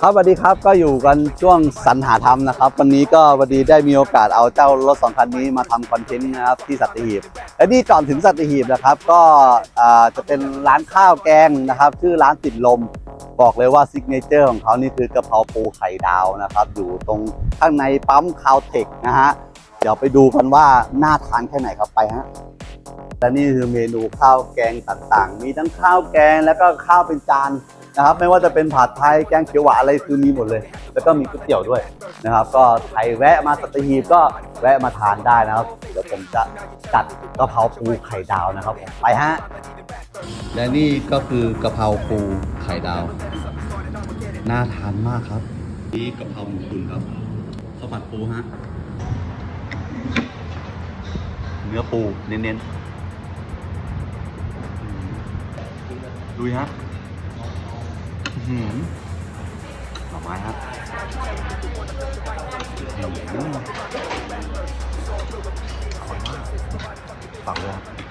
ครับสวัสดีครับก็อยู่กันช่วงสรรหาธรรมนะครับ วันนี้ก็พอดีได้มีโอกาสเอาเจ้ารถสองคันนี้มาทำคอนเทนต์นะครับที่สัตหีบและนี่ก่อนถึงสัตหีบนะครับ ก็จะเป็นร้านข้าวแกงนะครับ ชื่อร้านติดลม บอกเลยว่าซิกเนเจอร์ของเขานี่คือกะเพราปูไข่ดาวนะครับ อยู่ตรงข้างในปั๊มคาวเทคนะฮะ เดี๋ยวไปดูกันว่าน่าทานแค่ไหนครับไปฮะและนี่คือเมนูข้าวแกงต่างๆ มีทั้งข้าวแกงแล้วก็ข้าวเป็นจานนะครับ ไม่ว่าจะเป็นผัดไทยแกงเขียวหวานอะไรคือมีหมดเลย แล้วก็มีก๋วยเตี๋ยวด้วยนะครับ ก็ใครแวะมาสัตหีบก็แวะมาทานได้นะครับ เดี๋ยวผมจะจัดกะเพราปูไข่ดาวนะครับ ไปฮะ และนี่ก็คือกะเพราปูไข่ดาว น่าทานมากครับ นี่กะเพราหมูตุ๋นครับข้าวผัดปูฮะ เนื้อปูเน้นๆดูฮะอื้อหือหน่อไม้ฮะอื้อหืออร่อยมากฝากเลยครับ